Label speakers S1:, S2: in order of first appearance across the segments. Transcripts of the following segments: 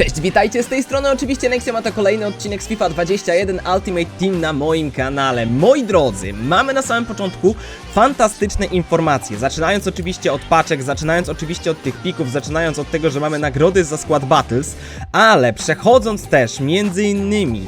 S1: Cześć, witajcie z tej strony oczywiście Nexio, a to kolejny odcinek z FIFA 21 Ultimate Team na moim kanale. Moi drodzy, mamy na samym początku fantastyczne informacje, zaczynając oczywiście od paczek, zaczynając oczywiście od tych pików, zaczynając od tego, że mamy nagrody za skład Battles, ale przechodząc też między innymi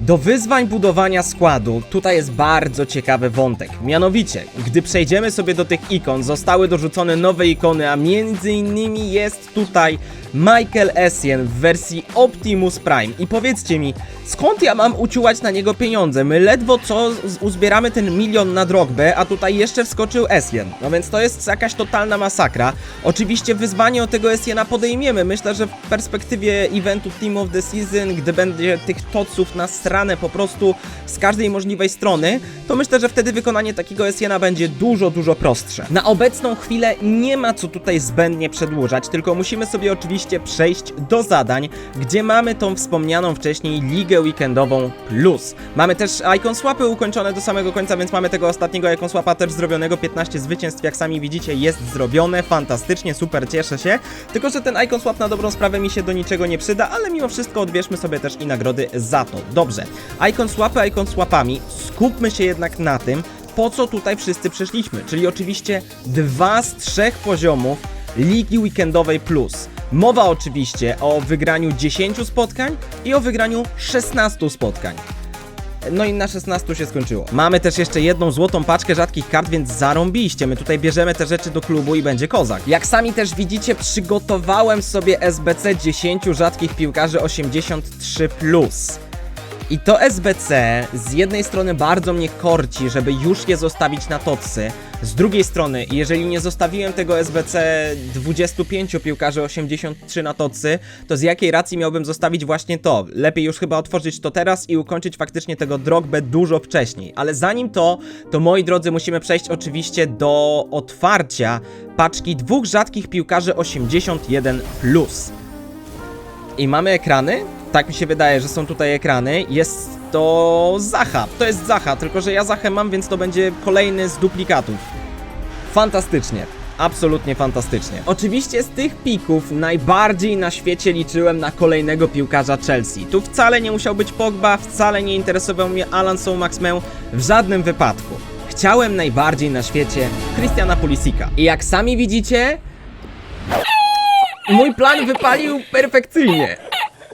S1: do wyzwań budowania składu tutaj jest bardzo ciekawy wątek. Mianowicie, gdy przejdziemy sobie do tych ikon, zostały dorzucone nowe ikony, a między innymi jest tutaj Michael Essien w wersji Optimus Prime. I powiedzcie mi, skąd ja mam uciułać na niego pieniądze? My ledwo co uzbieramy ten milion na Drogbę, a tutaj jeszcze wskoczył Essien. No więc to jest jakaś totalna masakra. Oczywiście wyzwanie o tego Essiena podejmiemy. Myślę, że w perspektywie eventu Team of the Season, gdy będzie tych toców na stranę po prostu z każdej możliwej strony, to myślę, że wtedy wykonanie takiego Essiena będzie dużo, dużo prostsze. Na obecną chwilę nie ma co tutaj zbędnie przedłużać, tylko musimy sobie oczywiście przejść do zadań, gdzie mamy tą wspomnianą wcześniej Ligę Weekendową Plus. Mamy też Icon Swapy ukończone do samego końca, więc mamy tego ostatniego Icon Swapa też zrobionego. 15 zwycięstw, jak sami widzicie, jest zrobione. Fantastycznie, super, cieszę się. Tylko, że ten Icon Swap na dobrą sprawę mi się do niczego nie przyda, ale mimo wszystko odbierzmy sobie też i nagrody za to. Dobrze. Icon Swapy, Icon Swapami. Skupmy się jednak na tym, po co tutaj wszyscy przyszliśmy, czyli oczywiście dwa z trzech poziomów Ligi Weekendowej Plus. Mowa oczywiście o wygraniu 10 spotkań i o wygraniu 16 spotkań. No i na 16 się skończyło. Mamy też jeszcze jedną złotą paczkę rzadkich kart, więc zarąbiście. My tutaj bierzemy te rzeczy do klubu i będzie kozak. Jak sami też widzicie, przygotowałem sobie SBC 10 rzadkich piłkarzy 83+. I to SBC z jednej strony bardzo mnie korci, żeby już je zostawić na tocy. Z drugiej strony, jeżeli nie zostawiłem tego SBC 25 piłkarzy 83 na tocy, to z jakiej racji miałbym zostawić właśnie to? Lepiej już chyba otworzyć to teraz i ukończyć faktycznie tego Drogbę dużo wcześniej. Ale zanim to, to moi drodzy, musimy przejść oczywiście do otwarcia paczki dwóch rzadkich piłkarzy 81+. I mamy ekrany? Tak mi się wydaje, że są tutaj ekrany. Jest to Zacha. To jest Zacha, tylko że ja Zachę mam, więc to będzie kolejny z duplikatów. Fantastycznie. Absolutnie fantastycznie. Oczywiście z tych pików najbardziej na świecie liczyłem na kolejnego piłkarza Chelsea. Tu wcale nie musiał być Pogba, wcale nie interesował mnie Alan Maximeł w żadnym wypadku. Chciałem najbardziej na świecie Christiana Pulisika. I jak sami widzicie, mój plan wypalił perfekcyjnie.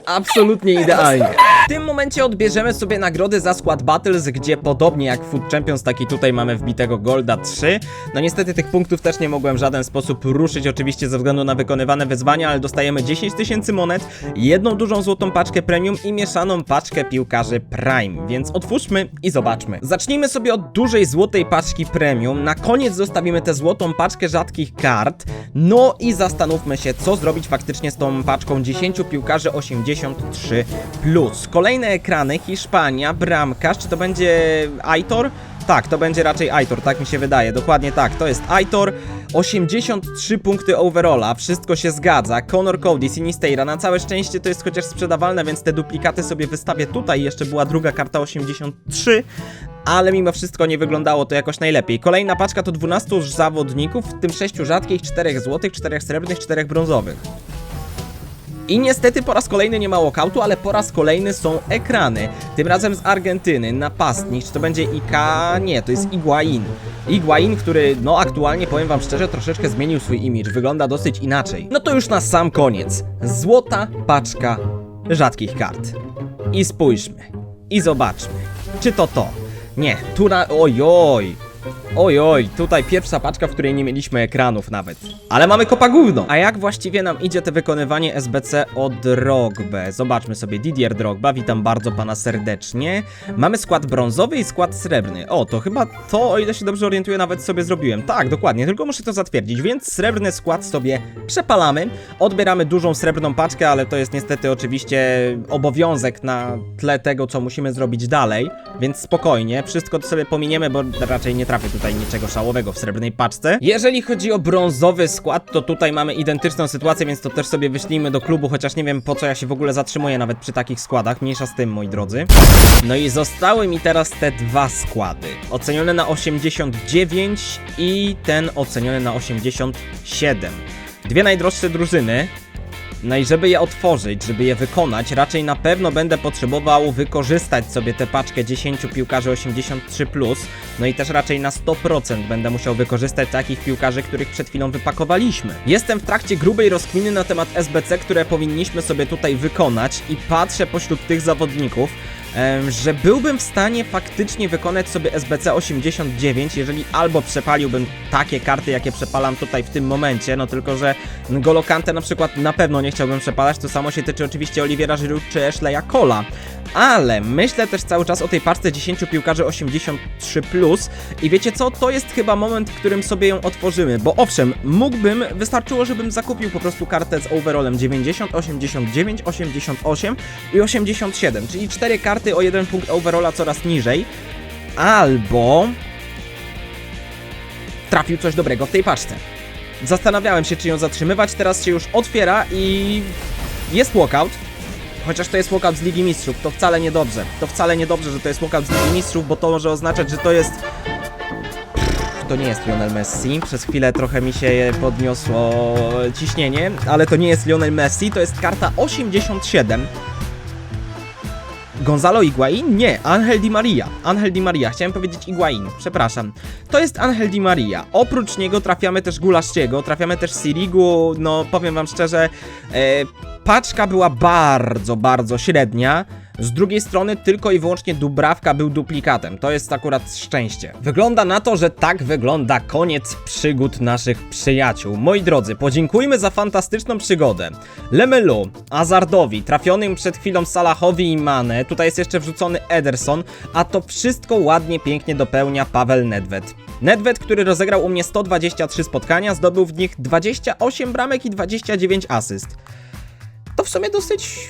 S1: Absolutnie idealnie. W tym momencie odbierzemy sobie nagrody za skład Battles, gdzie podobnie jak Food Champions, taki tutaj mamy wbitego Golda 3. No niestety tych punktów też nie mogłem w żaden sposób ruszyć, oczywiście ze względu na wykonywane wyzwania, ale dostajemy 10 tysięcy monet, jedną dużą złotą paczkę premium i mieszaną paczkę piłkarzy Prime, więc otwórzmy i zobaczmy. Zacznijmy sobie od dużej złotej paczki premium, na koniec zostawimy tę złotą paczkę rzadkich kart, no i zastanówmy się, co zrobić faktycznie z tą paczką 10 piłkarzy 83+. Kolejne ekrany, Hiszpania, bramkarz, czy to będzie Aitor? Tak, to będzie raczej Aitor, tak mi się wydaje, dokładnie tak, to jest Aitor, 83 punkty overalla, wszystko się zgadza, Conor Cody, Sinisteira, na całe szczęście to jest chociaż sprzedawalne, więc te duplikaty sobie wystawię tutaj, jeszcze była druga karta 83, ale mimo wszystko nie wyglądało to jakoś najlepiej. Kolejna paczka to 12 zawodników, w tym 6 rzadkich, 4 złotych, 4 srebrnych, 4 brązowych. I niestety po raz kolejny nie ma walkoutu, ale po raz kolejny są ekrany. Tym razem z Argentyny, napastnik, czy to będzie Ika? Nie, to jest Iguain. Iguain, który, no aktualnie powiem wam szczerze, troszeczkę zmienił swój imidż, wygląda dosyć inaczej. No to już na sam koniec. Złota paczka rzadkich kart. I spójrzmy. I zobaczmy. Czy to to? Nie, tu na... Ojoj. Oj, oj, tutaj pierwsza paczka, w której nie mieliśmy ekranów nawet. Ale mamy kopa gówno. A jak właściwie nam idzie te wykonywanie SBC o Drogbę? Zobaczmy sobie Didier Drogba, witam bardzo pana serdecznie. Mamy skład brązowy i skład srebrny. O, to chyba to, o ile się dobrze orientuję, nawet sobie zrobiłem. Tak, dokładnie, tylko muszę to zatwierdzić, więc srebrny skład sobie przepalamy. Odbieramy dużą srebrną paczkę, ale to jest niestety oczywiście obowiązek na tle tego, co musimy zrobić dalej, więc spokojnie, wszystko to sobie pominiemy, bo raczej nie trafię tutaj niczego szałowego w srebrnej paczce. Jeżeli chodzi o brązowy skład, to tutaj mamy identyczną sytuację, więc to też sobie wyślijmy do klubu, chociaż nie wiem po co ja się w ogóle zatrzymuję nawet przy takich składach, mniejsza z tym, moi drodzy. No i zostały mi teraz te dwa składy. Ocenione na 89 i ten oceniony na 87. Dwie najdroższe drużyny. No i żeby je otworzyć, żeby je wykonać, raczej na pewno będę potrzebował wykorzystać sobie tę paczkę 10 piłkarzy 83+, no i też raczej na 100% będę musiał wykorzystać takich piłkarzy, których przed chwilą wypakowaliśmy. Jestem w trakcie grubej rozkminy na temat SBC, które powinniśmy sobie tutaj wykonać i patrzę pośród tych zawodników, że byłbym w stanie faktycznie wykonać sobie SBC 89, jeżeli albo przepaliłbym takie karty, jakie przepalam tutaj w tym momencie, no tylko, że N'Golo Kante na przykład na pewno nie chciałbym przepalać, to samo się tyczy oczywiście Oliviera Giroud czy Ashleya Cola. Ale myślę też cały czas o tej parce 10 piłkarzy 83+, i wiecie co, to jest chyba moment, w którym sobie ją otworzymy, bo owszem, mógłbym, wystarczyło, żebym zakupił po prostu kartę z overallem 90, 89, 88 i 87, czyli 4 karty o jeden punkt overalla coraz niżej, albo trafił coś dobrego w tej paczce. Zastanawiałem się, czy ją zatrzymywać, teraz się już otwiera i jest walkout. Chociaż to jest walkout z Ligi Mistrzów, to wcale niedobrze. To wcale niedobrze, że to jest walkout z Ligi Mistrzów, bo to może oznaczać, że to jest... To nie jest Lionel Messi. Przez chwilę trochę mi się podniosło ciśnienie, ale to nie jest Lionel Messi, to jest karta 87. Gonzalo Higuain? Nie, Angel Di Maria. Angel Di Maria, chciałem powiedzieć Higuain, przepraszam. To jest Angel Di Maria. Oprócz niego trafiamy też Gulaszciego, trafiamy też Sirigu, no powiem wam szczerze, e, paczka była bardzo, bardzo średnia. Z drugiej strony tylko i wyłącznie Dubrawka był duplikatem. To jest akurat szczęście. Wygląda na to, że tak wygląda koniec przygód naszych przyjaciół. Moi drodzy, podziękujmy za fantastyczną przygodę. Lemelu, Azardowi, trafionym przed chwilą Salahowi i Mane, tutaj jest jeszcze wrzucony Ederson, a to wszystko ładnie, pięknie dopełnia Paweł Nedved. Nedved, który rozegrał u mnie 123 spotkania, zdobył w nich 28 bramek i 29 asyst. To w sumie dosyć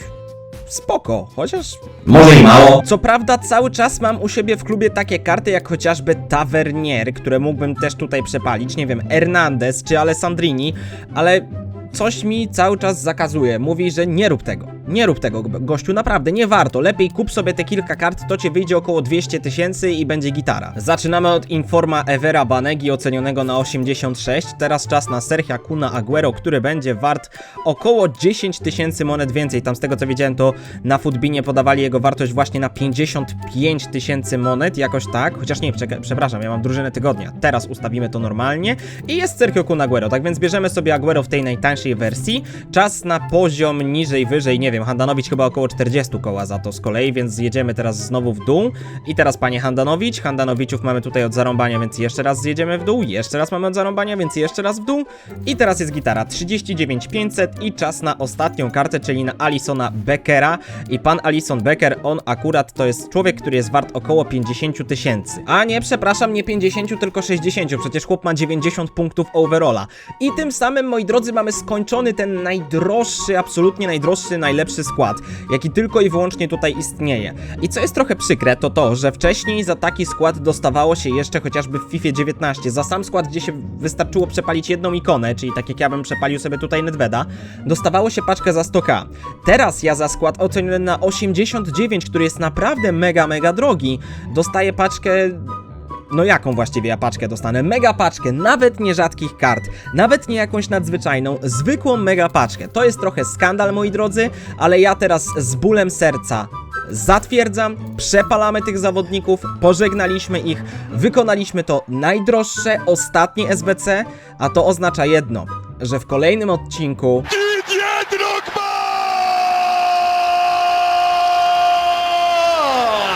S1: spoko, chociaż
S2: Może i mało.
S1: co prawda cały czas mam u siebie w klubie takie karty jak chociażby Tavernier, które mógłbym też tutaj przepalić, nie wiem, Hernandez czy Alessandrini, ale coś mi cały czas zakazuje. Mówi, że nie rób tego. Nie rób tego, go- gościu, naprawdę, nie warto. Lepiej kup sobie te kilka kart, to cię wyjdzie około 200 tysięcy i będzie gitara. Zaczynamy od Informa Evera Banegi ocenionego na 86. Teraz czas na Sergio Kuna Aguero, który będzie wart około 10 tysięcy monet więcej. Tam z tego co wiedziałem, to na Footbinie podawali jego wartość właśnie na 55 tysięcy monet, jakoś tak. Chociaż nie, przepraszam, ja mam drużynę tygodnia. Teraz ustawimy to normalnie i jest Sergio Kun Aguero. Tak więc bierzemy sobie Aguero w tej najtańszej wersji. Czas na poziom niżej, wyżej, nie wiem, Handanowicz chyba około 40 koła za to z kolei, więc zjedziemy teraz znowu w dół. I teraz panie Handanowicz, Handanowiczów mamy tutaj od zarąbania, więc jeszcze raz zjedziemy w dół, jeszcze raz mamy od zarąbania, więc jeszcze raz w dół. I teraz jest gitara 39 500 i czas na ostatnią kartę, czyli na Alisona Beckera. I pan Alison Becker, on akurat to jest człowiek, który jest wart około 50 tysięcy. A nie, przepraszam, nie 50, tylko 60, przecież chłop ma 90 punktów overalla. I tym samym, moi drodzy, mamy skończony ten najdroższy, absolutnie najdroższy, najlepszy skład, jaki tylko i wyłącznie tutaj istnieje. I co jest trochę przykre, to to, że wcześniej za taki skład dostawało się jeszcze chociażby w FIFA 19, za sam skład, gdzie się wystarczyło przepalić jedną ikonę, czyli tak jak ja bym przepalił sobie tutaj Nedveda, dostawało się paczkę za 100k. Teraz ja za skład oceniony na 89, który jest naprawdę mega, mega drogi, dostaję paczkę no jaką właściwie ja paczkę dostanę? Mega paczkę, nawet nie rzadkich kart, nawet nie jakąś nadzwyczajną, zwykłą mega paczkę. To jest trochę skandal, moi drodzy, ale ja teraz z bólem serca zatwierdzam, przepalamy tych zawodników, pożegnaliśmy ich, wykonaliśmy to najdroższe, ostatnie SBC, a to oznacza jedno, że w kolejnym odcinku